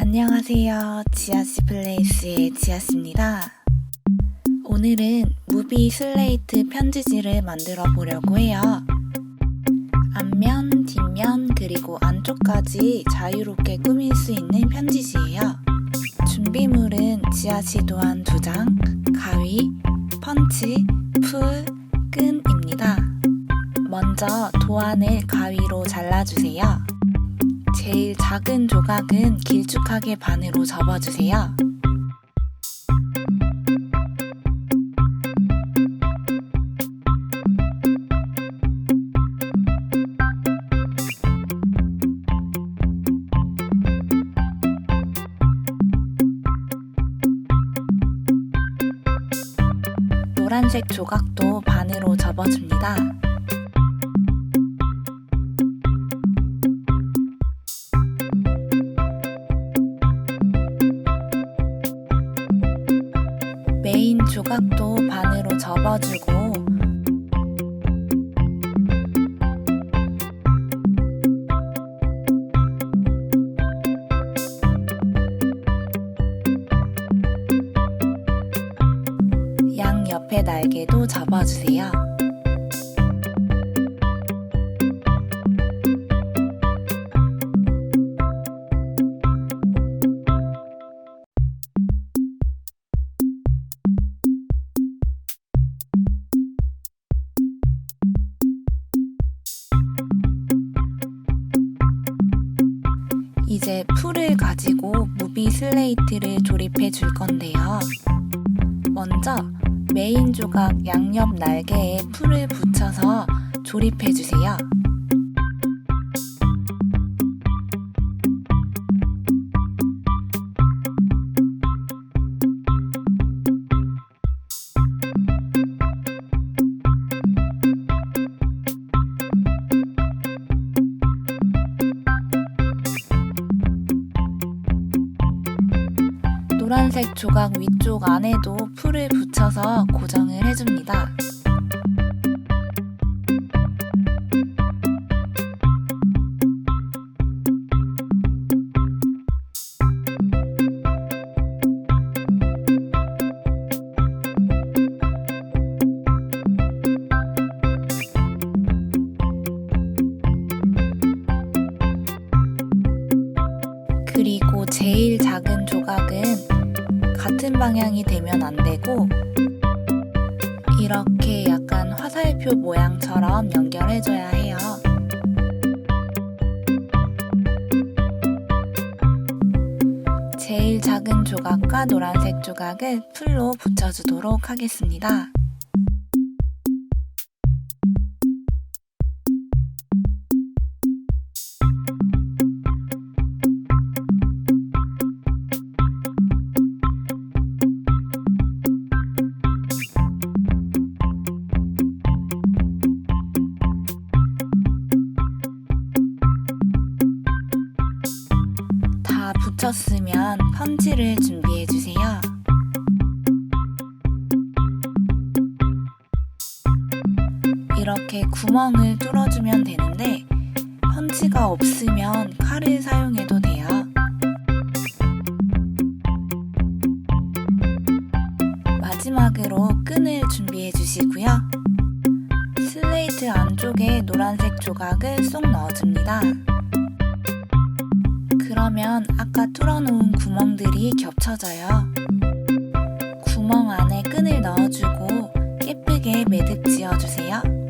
안녕하세요. 지아씨 플레이스의 지아씨입니다. 오늘은 무비 슬레이트 편지지를 만들어 보려고 해요. 앞면, 뒷면, 그리고 안쪽까지 자유롭게 꾸밀 수 있는 편지지예요. 준비물은 지아씨 도안 두 장, 가위, 펀치, 풀, 끈입니다. 먼저 도안을 가위로 잘라주세요. 제일 작은 조각은 길쭉하게 반으로 접어주세요. 노란색 조각도 반으로 접어줍니다. 메인 조각도 반으로 접어주고 양 옆에 날개도 접어주세요. 이제 풀을 가지고 무비 슬레이트를 조립해 줄 건데요. 먼저 메인 조각 양옆 날개에 풀을 붙여서 조립해 주세요. 노란색 조각 위쪽 안에도 풀을 붙여서 고정을 해줍니다. 그리고 제일 작은 조각은 같은 방향이 되면 안 되고 이렇게 약간 화살표 모양처럼 연결해줘야 해요. 제일 작은 조각과 노란색 조각을 풀로 붙여주도록 하겠습니다. 다 붙였으면 펀치를 준비해 주세요. 이렇게 구멍을 뚫어주면 되는데 펀치가 없으면 칼을 사용해도 돼요. 마지막으로 끈을 준비해 주시고요. 슬레이트 안쪽에 노란색 조각을 쏙 넣어줍니다. 그러면 아까 뚫어놓은 구멍들이 겹쳐져요. 구멍 안에 끈을 넣어주고 예쁘게 매듭 지어주세요.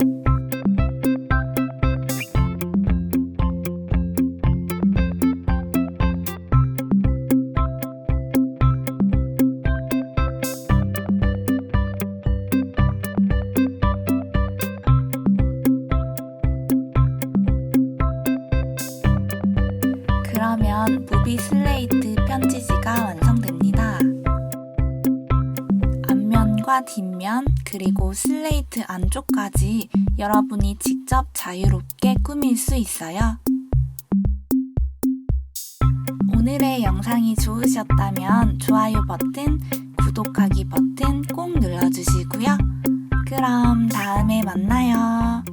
그러면 무비 슬레이트 편지지가 완성됩니다. 앞면과 뒷면 그리고 슬레이트 안쪽까지 여러분이 직접 자유롭게 꾸밀 수 있어요. 오늘의 영상이 좋으셨다면 좋아요 버튼, 구독하기 버튼 꼭 눌러주시고요. 그럼 다음에 만나요.